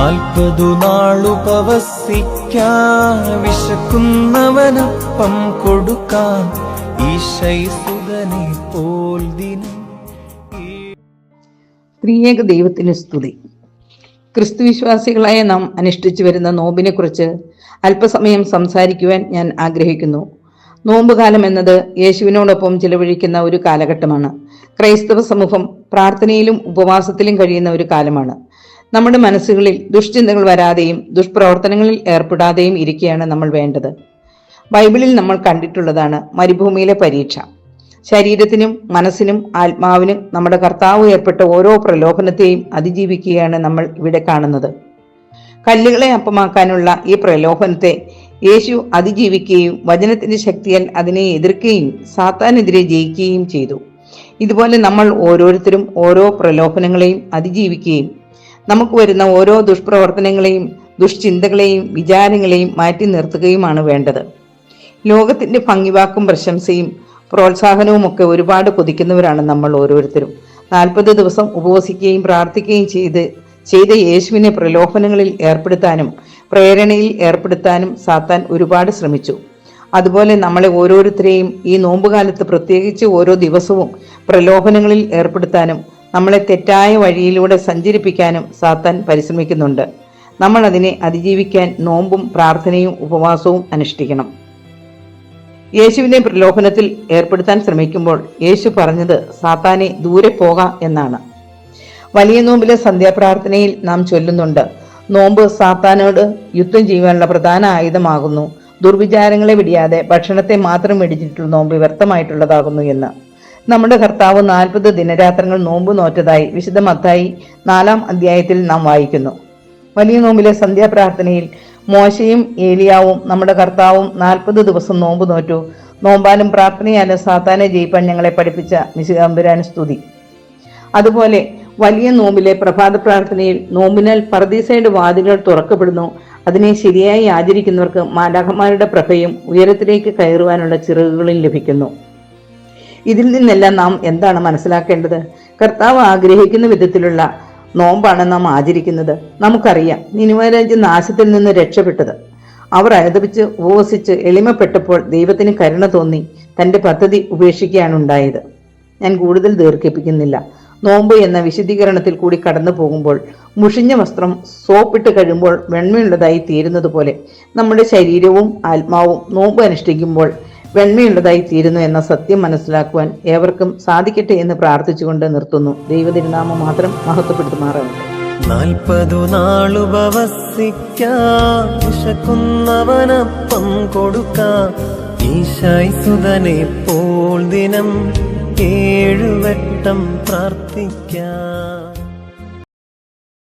നാൽപ്പതു നാളുപവസിക്കാൻ വിശക്കുന്നവനപ്പം കൊടുക്കാൻ ഈശൈസുതനെ പോൽ ദിനം ത്രിയേക ദൈവത്തിന് സ്തുതി. ക്രിസ്തുവിശ്വാസികളായ നാം അനുഷ്ഠിച്ചു വരുന്ന നോമ്പിനെ കുറിച്ച് അല്പസമയം സംസാരിക്കുവാൻ ഞാൻ ആഗ്രഹിക്കുന്നു. നോമ്പ് കാലം എന്നത് യേശുവിനോടൊപ്പം ചിലവഴിക്കുന്ന ഒരു കാലഘട്ടമാണ്. ക്രൈസ്തവ സമൂഹം പ്രാർത്ഥനയിലും ഉപവാസത്തിലും കഴിയുന്ന ഒരു കാലമാണ്. നമ്മുടെ മനസ്സുകളിൽ ദുഷ്ചിന്തകൾ വരാതെയും ദുഷ്പ്രവർത്തനങ്ങളിൽ ഏർപ്പെടാതെയും ഇരിക്കുകയാണ് നമ്മൾ വേണ്ടത്. ബൈബിളിൽ നമ്മൾ കണ്ടിട്ടുള്ളതാണ് മരുഭൂമിയിലെ പരീക്ഷ. ശരീരത്തിനും മനസ്സിനും ആത്മാവിനും നമ്മുടെ കർത്താവ് ഏർപ്പെട്ട ഓരോ പ്രലോഭനത്തെയും അതിജീവിക്കുകയാണ് നമ്മൾ ഇവിടെ കാണുന്നത്. കല്ലുകളെ അപ്പമാക്കാനുള്ള ഈ പ്രലോഭനത്തെ യേശു അതിജീവിക്കുകയും വചനത്തിന്റെ ശക്തിയാൽ അതിനെ എതിർക്കുകയും സാത്താനെതിരെ ജയിക്കുകയും ചെയ്തു. ഇതുപോലെ നമ്മൾ ഓരോരുത്തരും ഓരോ പ്രലോഭനങ്ങളെയും അതിജീവിക്കുകയും നമുക്ക് വരുന്ന ഓരോ ദുഷ്പ്രവർത്തനങ്ങളെയും ദുഷ്ചിന്തകളെയും വിചാരങ്ങളെയും മാറ്റി നിർത്തുകയുമാണ് വേണ്ടത്. ലോകത്തിന്റെ ഭംഗിവാക്കും പ്രശംസയും പ്രോത്സാഹനവും ഒക്കെ ഒരുപാട് കൊതിക്കുന്നവരാണ് നമ്മൾ ഓരോരുത്തരും. നാൽപ്പത് ദിവസം ഉപവസിക്കുകയും പ്രാർത്ഥിക്കുകയും ചെയ്ത് ചെയ്ത യേശുവിനെ പ്രലോഭനങ്ങളിൽ ഏർപ്പെടുത്താനും പ്രേരണയിൽ ഏർപ്പെടുത്താനും സാത്താൻ ഒരുപാട് ശ്രമിച്ചു. അതുപോലെ നമ്മളെ ഓരോരുത്തരെയും ഈ നോമ്പുകാലത്ത് പ്രത്യേകിച്ച് ഓരോ ദിവസവും പ്രലോഭനങ്ങളിൽ ഏർപ്പെടുത്താനും നമ്മളെ തെറ്റായ വഴിയിലൂടെ സഞ്ചരിപ്പിക്കാനും സാത്താൻ പരിശ്രമിക്കുന്നുണ്ട്. നമ്മൾ അതിനെ അതിജീവിക്കാൻ നോമ്പും പ്രാർത്ഥനയും ഉപവാസവും അനുഷ്ഠിക്കണം. യേശുവിനെ പ്രലോഭനത്തിൽ ഏർപ്പെടുത്താൻ ശ്രമിക്കുമ്പോൾ യേശു പറഞ്ഞത് സാത്താനെ ദൂരെ പോക എന്നാണ്. വലിയ നോമ്പിലെ സന്ധ്യാപ്രാർത്ഥനയിൽ നാം ചൊല്ലുന്നുണ്ട് നോമ്പ് സാത്താനോട് യുദ്ധം ചെയ്യുവാനുള്ള പ്രധാന ആയുധമാകുന്നു ദുർവിചാരങ്ങളെ വിടിയാതെ ഭക്ഷണത്തെ മാത്രം വെടിച്ചിട്ടുള്ള നോമ്പ് വ്യർത്ഥമായിട്ടുള്ളതാകുന്നു എന്ന്. നമ്മുടെ കർത്താവ് നാൽപ്പത് ദിനരാത്രങ്ങൾ നോമ്പ് നോറ്റതായി വിശുദ്ധ മത്തായി നാലാം അധ്യായത്തിൽ നാം വായിക്കുന്നു. വലിയ നോമ്പിലെ സന്ധ്യാപ്രാർത്ഥനയിൽ മോശയും ഏലിയാവും നമ്മുടെ കർത്താവും നാൽപ്പത് ദിവസം നോമ്പ് നോറ്റു. നോമ്പാലും പ്രാർത്ഥനയാലും സാത്താനെ ജയിപ്പാൻ ഞങ്ങളെ പഠിപ്പിച്ച നിശികാംബരാൻ സ്തുതി. അതുപോലെ വലിയ നോമ്പിലെ പ്രഭാത പ്രാർത്ഥനയിൽ നോമ്പിനാൽ പർദീസയുടെ വാതിലുകൾ തുറക്കപ്പെടുന്നു. അതിനെ ശരിയായി ആചരിക്കുന്നവർക്ക് മാലാഖമാരുടെ പ്രഭയും ഉയരത്തിലേക്ക് കയറുവാനുള്ള ചിറകുകളും ലഭിക്കുന്നു. ഇതിൽ നിന്നെല്ലാം നാം എന്താണ് മനസ്സിലാക്കേണ്ടത്? കർത്താവ് ആഗ്രഹിക്കുന്ന വിധത്തിലുള്ള നോമ്പാണ് നാം ആചരിക്കുന്നത്. നമുക്കറിയാം നിനുവരാജ്യം നാശത്തിൽ നിന്ന് രക്ഷപ്പെട്ടത്. അവർ അനുദപിച്ച് ഉപവസിച്ച് എളിമപ്പെട്ടപ്പോൾ ദൈവത്തിന് കരുണ തോന്നി തന്റെ പദ്ധതി ഉപേക്ഷിക്കുകയാണ് ഉണ്ടായത്. ഞാൻ കൂടുതൽ ദീർഘിപ്പിക്കുന്നില്ല. നോമ്പ് എന്ന വിശദീകരണത്തിൽ കൂടി കടന്നു പോകുമ്പോൾ മുഷിഞ്ഞ വസ്ത്രം സോപ്പിട്ട് കഴിയുമ്പോൾ വെണ്മയുള്ളതായി തീരുന്നത് പോലെ നമ്മുടെ ശരീരവും ആത്മാവും നോമ്പ് അനുഷ്ഠിക്കുമ്പോൾ വെണ്മയുള്ളതായി തീരുന്നു എന്ന സത്യം മനസ്സിലാക്കുവാൻ ഏവർക്കും സാധിക്കട്ടെ എന്ന് പ്രാർത്ഥിച്ചുകൊണ്ട് നിർത്തുന്നു. ദൈവതിരുനാമം മാത്രം ഏഴുവട്ടം പ്രാർത്ഥിക്കാം.